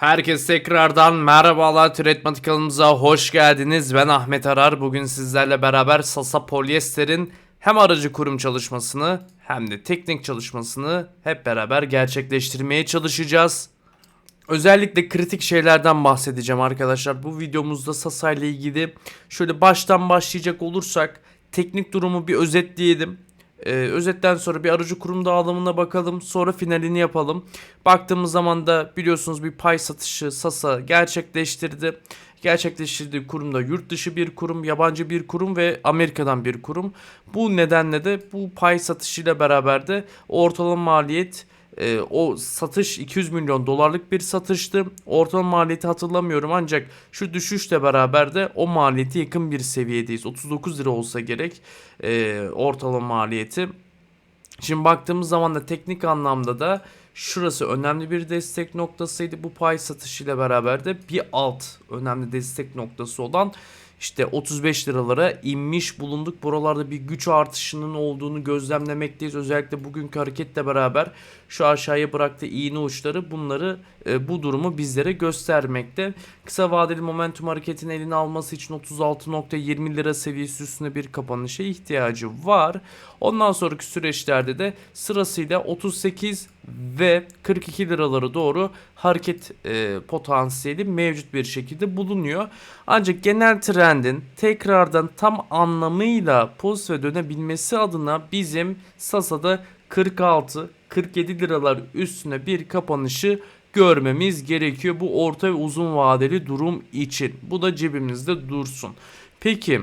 Herkes tekrardan merhabalar Türetmatik kanalımıza hoş geldiniz. Ben Ahmet Arar. Bugün sizlerle beraber Sasa Polyester'in hem aracı kurum çalışmasını hem de teknik çalışmasını hep beraber gerçekleştirmeye çalışacağız. Özellikle kritik şeylerden bahsedeceğim arkadaşlar. Bu videomuzda Sasa ile ilgili şöyle baştan başlayacak olursak teknik durumu bir özetleyelim. Ee, özetten sonra bir aracı kurum dağılımına bakalım. Sonra finalini yapalım. Baktığımız zaman da biliyorsunuz bir pay satışı Sasa gerçekleştirdi. Gerçekleştirdiği kurumda yurt dışı bir kurum, yabancı bir kurum ve Amerika'dan bir kurum. Bu nedenle de bu pay satışıyla beraber de ortalama maliyet e, o satış 200 milyon dolarlık bir satıştı. Ortalama maliyeti hatırlamıyorum ancak şu düşüşle beraber de o maliyeti yakın bir seviyedeyiz. 39 lira olsa gerek e, ortalama maliyeti. Şimdi baktığımız zaman da teknik anlamda da şurası önemli bir destek noktasıydı. Bu pay satışıyla beraber de bir alt önemli destek noktası olan işte 35 liralara inmiş bulunduk. Buralarda bir güç artışının olduğunu gözlemlemekteyiz. Özellikle bugünkü hareketle beraber şu aşağıya bıraktığı iğne uçları bunları e, bu durumu bizlere göstermekte. Kısa vadeli momentum hareketini eline alması için 36.20 lira seviyesi üstünde bir kapanışa ihtiyacı var. Ondan sonraki süreçlerde de sırasıyla 38 ve 42 liraları doğru hareket e, potansiyeli mevcut bir şekilde bulunuyor. Ancak genel trendin tekrardan tam anlamıyla pozitife dönebilmesi adına bizim Sasa'da 46 47 liralar üstüne bir kapanışı görmemiz gerekiyor bu orta ve uzun vadeli durum için. Bu da cebimizde dursun. Peki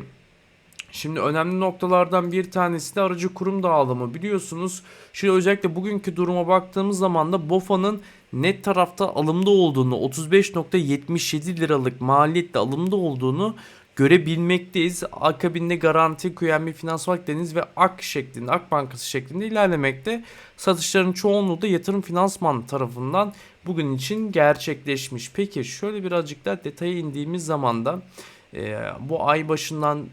Şimdi önemli noktalardan bir tanesi de aracı kurum dağılımı biliyorsunuz. Şimdi özellikle bugünkü duruma baktığımız zaman da BOFA'nın net tarafta alımda olduğunu 35.77 liralık maliyette alımda olduğunu görebilmekteyiz. Akabinde Garanti, QNB Finans Deniz ve AK şeklinde, AK Bankası şeklinde ilerlemekte. Satışların çoğunluğu da yatırım finansman tarafından bugün için gerçekleşmiş. Peki şöyle birazcık daha detaya indiğimiz zaman da e, bu ay başından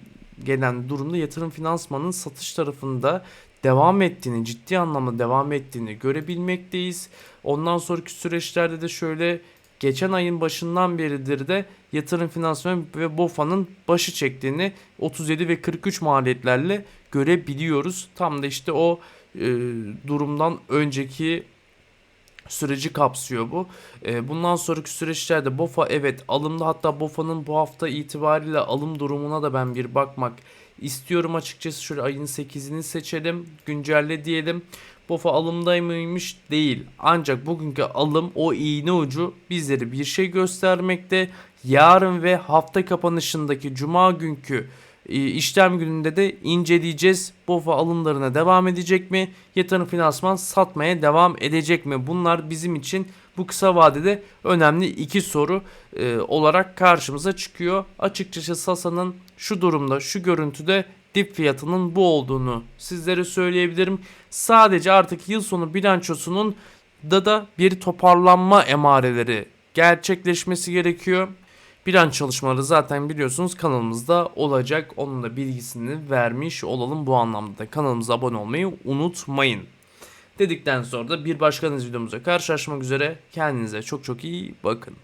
gelen durumda yatırım finansmanın satış tarafında devam ettiğini, ciddi anlamda devam ettiğini görebilmekteyiz. Ondan sonraki süreçlerde de şöyle geçen ayın başından beridir de yatırım finansman ve BOFA'nın başı çektiğini 37 ve 43 maliyetlerle görebiliyoruz. Tam da işte o e, durumdan önceki süreci kapsıyor bu. E, bundan sonraki süreçlerde BOFA evet alımda hatta BOFA'nın bu hafta itibariyle alım durumuna da ben bir bakmak istiyorum açıkçası. Şöyle ayın 8'ini seçelim. Güncelle diyelim. BOFA alımdaymış değil. Ancak bugünkü alım o iğne ucu bizlere bir şey göstermekte. Yarın ve hafta kapanışındaki cuma günkü işlem gününde de inceleyeceğiz. BOFA alımlarına devam edecek mi? Yatırım finansman satmaya devam edecek mi? Bunlar bizim için bu kısa vadede önemli iki soru e, olarak karşımıza çıkıyor. Açıkçası Sasa'nın şu durumda, şu görüntüde dip fiyatının bu olduğunu sizlere söyleyebilirim. Sadece artık yıl sonu bilançosunun da da bir toparlanma emareleri gerçekleşmesi gerekiyor. Bilanç çalışmaları zaten biliyorsunuz kanalımızda olacak. Onun da bilgisini vermiş olalım bu anlamda da kanalımıza abone olmayı unutmayın. Dedikten sonra da bir başka videomuzda karşılaşmak üzere. Kendinize çok çok iyi bakın.